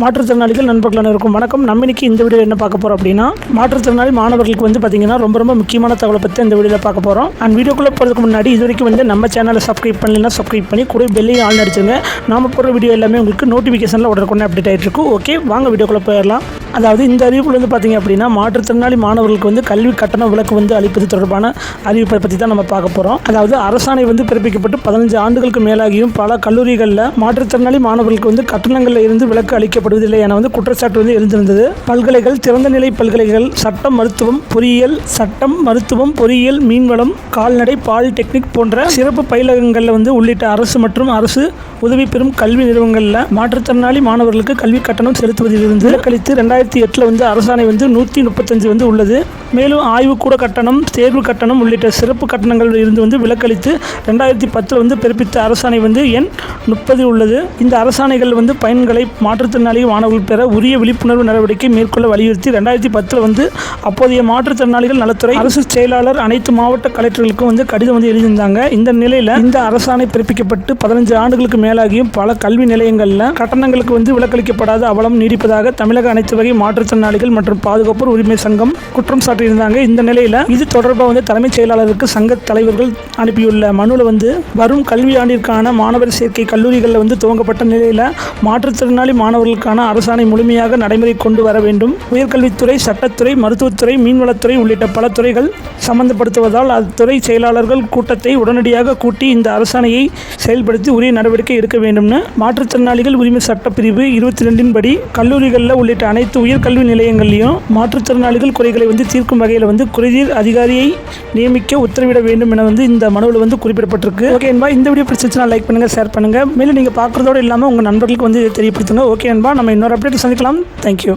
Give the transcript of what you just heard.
மாற்றுத்திறனாளிகள் நண்பர்கள் இருக்கும். வணக்கம். நம்ம இன்னைக்கு இந்த வீடியோ என்ன பார்க்க போகிறோம் அப்படின்னா மாற்றுத்திறனாளி மாணவர்களுக்கு வந்து பார்த்தீங்கன்னா ரொம்ப ரொம்ப முக்கியமான தகவலை பற்றி இந்த வீடியோவில் பார்க்க போகிறோம் அண்ட் வீடியோக்குள்ளே போகிறதுக்கு முன்னாடி இது வரைக்கும் வந்து நம்ம சேனலை சப்ஸ்கிரைப் பண்ணலாம் சப்ஸ்கிரைப் பண்ணி கூட பெல்லையும் ஆள் அடிச்சுங்க நாம போகிற வீடியோ எல்லாமே உங்களுக்கு நோட்டிஃபிகேஷனில் உடனுக்குடனே அப்டேட் ஆகிட்டு இருக்கும் ஓகே வாங்க வீடியோக்குள்ளே போயிடலாம். அதாவது இந்த அறிவிப்பில் வந்து பார்த்திங்க அப்படின்னா மாற்றுத்திறனாளி மாணவர்களுக்கு வந்து கல்வி கட்டண விலக்கு வந்து அளிப்பது தொடர்பான அறிவிப்பை பற்றி தான் நம்ம பார்க்க போகிறோம் அதாவது அரசாணை வந்து பிறப்பிக்கப்பட்டு பதினஞ்சு ஆண்டுகளுக்கு மேலாகியும் பல கல்லூரிகளில் மாற்றுத்திறனாளி மாணவர்களுக்கு வந்து கட்டணங்களில் இருந்து விலக்கு அளிக்கப்படுவதில்லை என வந்து குற்றச்சாட்டு வந்து இருந்திருந்தது பல்கலைகள் திறந்த நிலை பல்கலைகள் சட்டம் மருத்துவம் பொறியியல் சட்டம் மருத்துவம் பொறியியல் மீன்வளம் கால்நடை பாலிடெக்னிக் போன்ற சிறப்பு பயிலகங்களில் வந்து உள்ளிட்ட அரசு மற்றும் அரசு உதவி பெறும் கல்வி நிறுவனங்களில் மாற்றுத்திறனாளி மாணவர்களுக்கு கல்வி கட்டணம் செலுத்துவதிலிருந்து விலக்களித்து ரெண்டாயிரத்தி எட்டில் வந்து அரசாணை வந்து நூற்றி முப்பத்தஞ்சு வந்து உள்ளது. மேலும் ஆய்வுக்கூட கட்டணம் தேர்வு கட்டணம் உள்ளிட்ட சிறப்பு கட்டணங்கள் இருந்து வந்து விலக்களித்து ரெண்டாயிரத்தி பத்தில் வந்து பிறப்பித்த அரசாணை வந்து எண் முப்பது உள்ளது. இந்த அரசாணைகள் வந்து பயன்களை மாற்றுத்திறனாளி மாணவர்கள் பெற உரிய விழிப்புணர்வு நடவடிக்கை மேற்கொள்ள வலியுறுத்தி ரெண்டாயிரத்தி பத்தில் வந்து அப்போதைய மாற்றுத்திறனாளிகள் நலத்துறை அரசு செயலாளர் அனைத்து மாவட்ட கலெக்டர்களுக்கும் வந்து கடிதம் வந்து எழுதியிருந்தாங்க. இந்த நிலையில் இந்த அரசாணை பிறப்பிக்கப்பட்டு பதினஞ்சு ஆண்டுகளுக்கு மேலாகியும் பல கல்வி நிலையங்களில் கட்டணங்களுக்கு வந்து விலக்களிக்கப்படாத அவலம் நீடிப்பதாக தமிழக அனைத்து வகை மாற்றுத்திறனாளிகள் மற்றும் பாதுகாப்பு உரிமை சங்கம் குற்றம் சாட்டியிருந்தாங்க. இந்த நிலையில் இது தொடர்பாக வந்து தலைமைச் செயலாளருக்கு சங்க தலைவர்கள் அனுப்பியுள்ள மனுவில் வந்து வரும் கல்வியாண்டிற்கான மாணவர் சேர்க்கை கல்லூரிகளில் வந்து துவங்கப்பட்ட நிலையில் மாற்றுத்திறனாளி மாணவர்களுக்கான அரசாணை முழுமையாக நடைமுறை கொண்டு வர வேண்டும். உயர்கல்வித்துறை சட்டத்துறை மருத்துவத்துறை மீன்வளத்துறை உள்ளிட்ட பல துறைகள் சம்பந்தப்படுத்துவதால் அத்துறை செயலாளர்கள் கூட்டத்தை உடனடியாக கூட்டி இந்த அரசாணையை செயல்படுத்தி உரிய நடவடிக்கை எடுக்க வேண்டும்னு மாற்றுத்திறனாளிகள் உரிமை சட்டப்பிரிவு இருபத்தி ரெண்டின்படி கல்லூரிகளில் உள்ளிட்ட அனைத்து உயர்கல்வி நிலையங்கள்லையும் மாற்றுத்திறனாளிகள் குறைகளை வந்து தீர்க்கும் வகையில் வந்து குறைதீர் அதிகாரியை நியமிக்க உத்தரவிட வேண்டும் என வந்து இந்த மனுவில் வந்து குறிப்பிடப்பட்டிருக்கு. ஓகே என்பா இந்த வீடியோ பிடிச்சிச்சுன்னா லைக் பண்ணுங்கள் ஷேர் பண்ணுங்கள் மேலும் நீங்கள் பார்க்குறதோடு இல்லாமல் உங்கள் நண்பர்களுக்கு வந்து தெரியப்படுத்துங்க. ஓகே என்பா நம்ம இன்னொரு அப்டேட் சந்திக்கலாம். தேங்க்யூ